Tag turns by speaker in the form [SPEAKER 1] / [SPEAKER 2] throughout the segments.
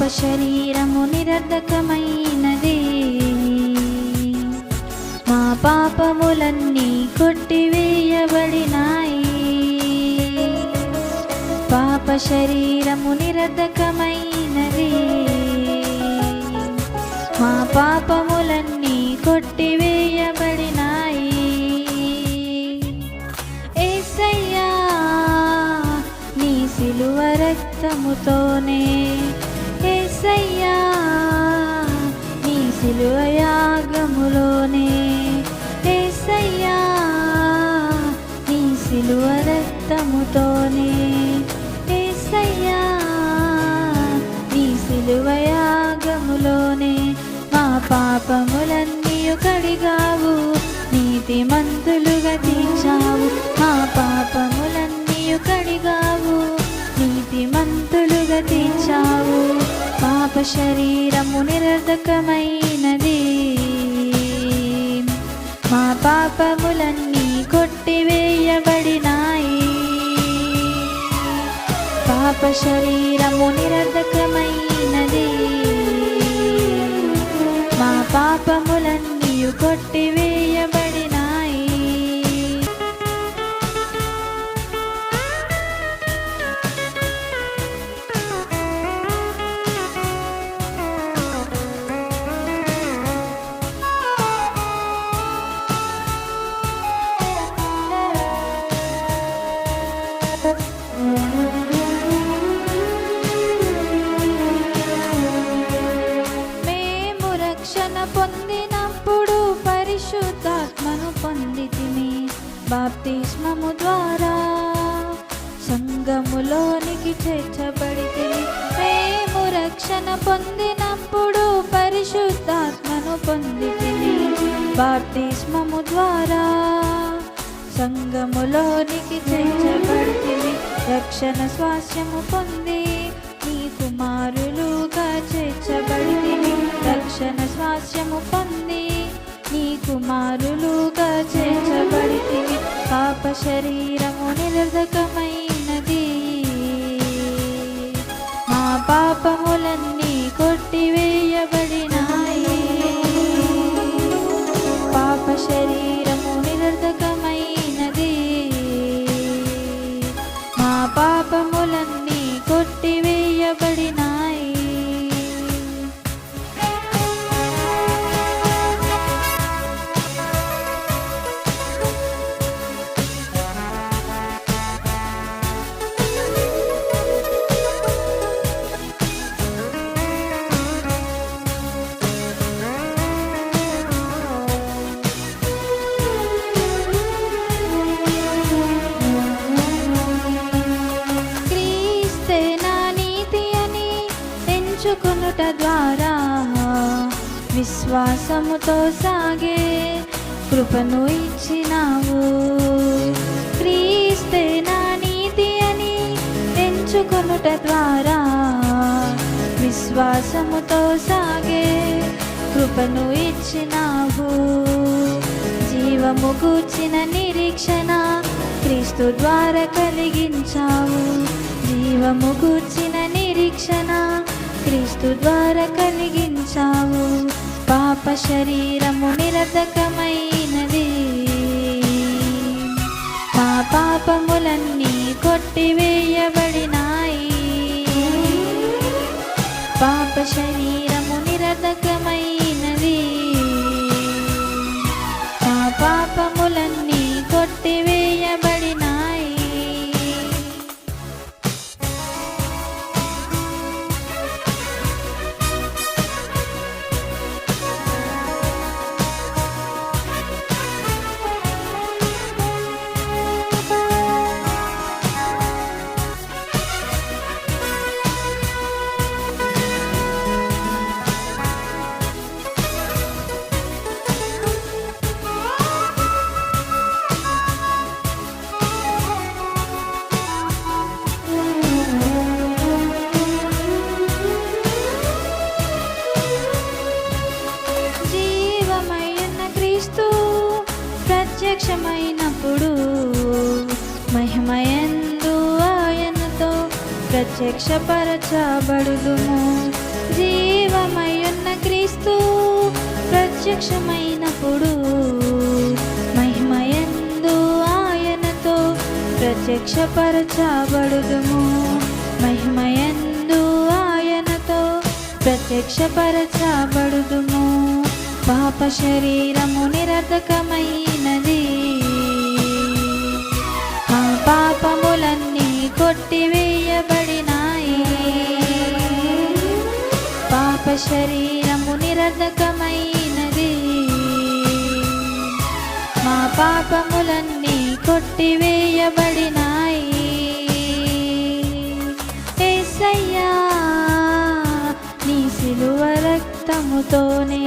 [SPEAKER 1] పాప శరీరము నిరర్ధకమైనదే. మా పాపములన్నీ కొట్టివేయబడినాయి. పాప శరీరము నిరర్ధకమైనది. మా పాపములన్నీ కొట్టివేయబడినాయి. ఏసయ్యా నీ సిలువ రక్తముతోనే ఏసయ్యా నీ సిలువ యాగములోనే. ఏసయ్యా నీ సిలువ రక్తముతోనే. ఏసయ్యా నీ సిలువ యాగములోనే. మా పాపములన్నీ కడిగావు నీతిమంతులుగా తీర్చావు. పాప శరీరము నిరర్ధకమైనది మా పాపములన్నీ కొట్టివేయబడినాయి. పాప శరీరము నిరర్ధకమైనది మా పాపములన్నీ కొట్టివే మేము రక్షణ పొందినప్పుడు పరిశుద్ధాత్మను పొందితిమి. బాప్తిస్మము ద్వారా సంగములోనికి చేర్చబడితే మేము రక్షణ పొందినప్పుడు పరిశుద్ధాత్మను పొందితిమి. బాప్తిస్మము ద్వారా సంగములోనికి చేర్చబడితిమి రక్షణ స్వాస్యము పొంది నీ కుమారులుగా చేర్చబడితివి రక్షణ స్వాస్యము పొంది నీ కుమారులుగా చేర్చబడితివి పాప శరీరము నిరర్ధకమైనది. మా పాపములన్నీ తెలుసుకునుట ద్వారా విశ్వాసముతో సాగే కృపను ఇచ్చినావు. క్రీస్తే నా నీతి అని ఎంచుకొనుట ద్వారా విశ్వాసముతో సాగే కృపను ఇచ్చినావు. జీవము కూర్చిన నిరీక్షణ క్రీస్తు ద్వారా కలిగించావు. జీవము కూర్చిన క్రీస్తు ద్వారా కలిగించావు. పాప శరీరము నిరతకమైనది మా పాపములన్నీ కొట్టివేయబడినాయి. పాప శరీరం ప్రత్యక్షపరచబడుదుము. జీవమయున్న క్రీస్తు ప్రత్యక్షమైనప్పుడు మహిమయందు ఆయనతో ప్రత్యక్షపరచబడుదుము. మహిమయందు ఆయనతో ప్రత్యక్షపరచబడుదుము. పాప శరీరము నిరర్ధకమైనది శరీరము నిరర్ధకమైనది. మా పాపములన్నీ కొట్టివేయబడినాయి. ఏసయ్యా నీ సిలువ రక్తముతోనే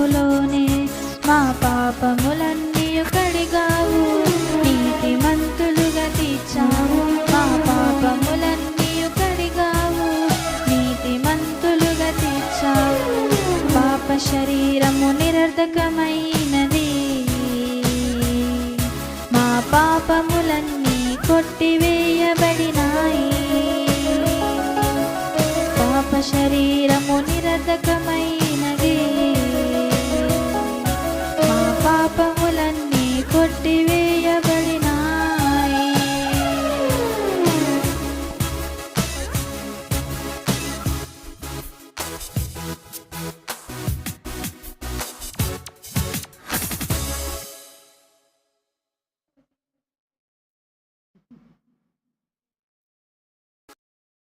[SPEAKER 1] నామములోనే మా పాపములన్నీ కడిగావు నీతిమంతులుగా తీర్చావు మా పాపములన్నీ కడిగావు నీతిమంతులుగా తీర్చావు పాప శరీరము నిరర్ధకమైనది. మా పాపములన్నీ కొట్టివేయబడినాయి. పాప శరీరము నిరర్ధకమై